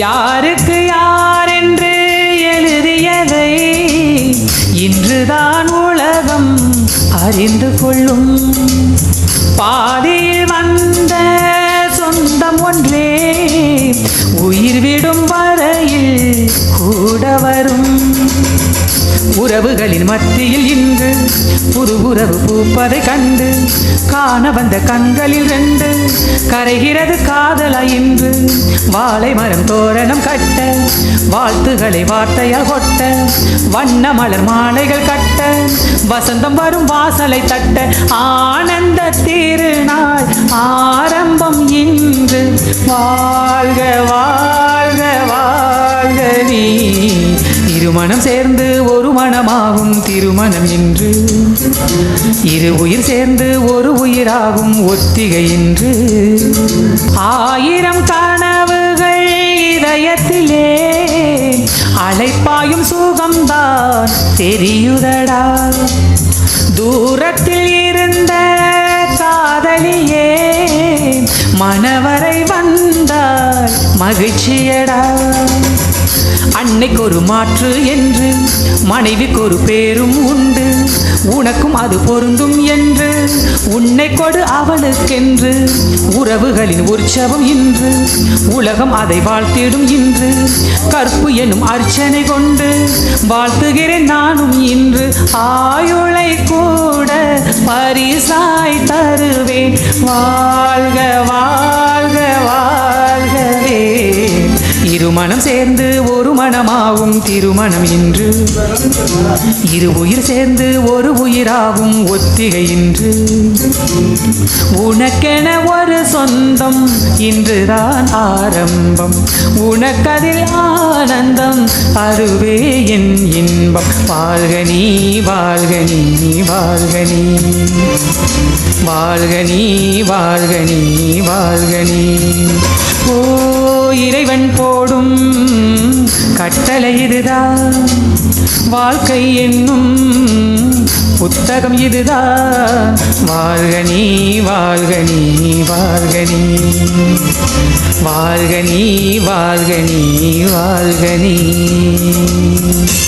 யாருக்கு யார் என்று எழுதியதை இன்றுதான் உலகம் அறிந்து கொள்ளும். பாதியில் வந்த சொந்தம் ஒன்றே உயிர் விடும் வரையில் கூட வரும். உறவுகளின் மத்தியில் இன்று புது உறவு பூப்பதை கண்டு காண வந்த கண்களில் ரெண்டு கரைகிறது காதலா இன்று. வாழை மரம் தோரணம் கட்ட வாழ்த்துகளை வார்த்தையால் கொட்ட வண்ண மலர் மாலைகள் கட்ட வசந்தம் வரும் வாசலை தட்ட ஆனந்த திருநாள் ஆரம்பம் இன்று. வாழ்க வாழ்க வாழ்க நீ. இருமணம் சேர்ந்து ஒரு மனமாகும் திருமணம் என்று இரு உயிர் சேர்ந்து ஒரு உயிராகும் ஒத்திகை என்று ஆயிரம் கனவுகள் இதயத்திலே அழைப்பாயும் சுகம்தான் தெரியுதடா. தூரத்தில் இருந்த காதலியே மணவரை வந்தால் மகிழ்ச்சியடா. அன்னைக்கு ஒரு மாற்று என்று மனைவிக்கு ஒரு பேரும் உண்டு. உனக்கும் அது பொருந்தும் என்று உன்னை கொடு அவளுக்கென்று. உறவுகளின் உற்சவம் இன்று உலகம் அதை வாழ்த்திடும் இன்று. கற்பு எனும் அர்ச்சனை கொண்டு வாழ்த்துகிறேன் நானும் இன்று. ஆயுளை கூட பரிசாய் தருவேன். வா சேர்ந்து ஒரு மனமாகும் திருமணம் இன்று. இரு உயிர் சேர்ந்து ஒரு உயிராகும் ஒத்திகை இன்று. உனக்கென ஒரு சொந்தம் இன்றுதான் ஆரம்பம். உனக்கதில் ஆனந்தம் அதுவே என் இன்பம். வாழ்கனி வாழ்கனி வாழ்கனி வாழ்கனி வாழ்கனி வாழ்கனி ஓ இறைவன் போடும் கட்டளை இதுதான். வாழ்க்கை என்னும் புத்தகம் இதுதான். வாழ்க நீ வாழ்க நீ வாழ்க நீ. வாழ்க நீ வாழ்க நீ வாழ்க நீ.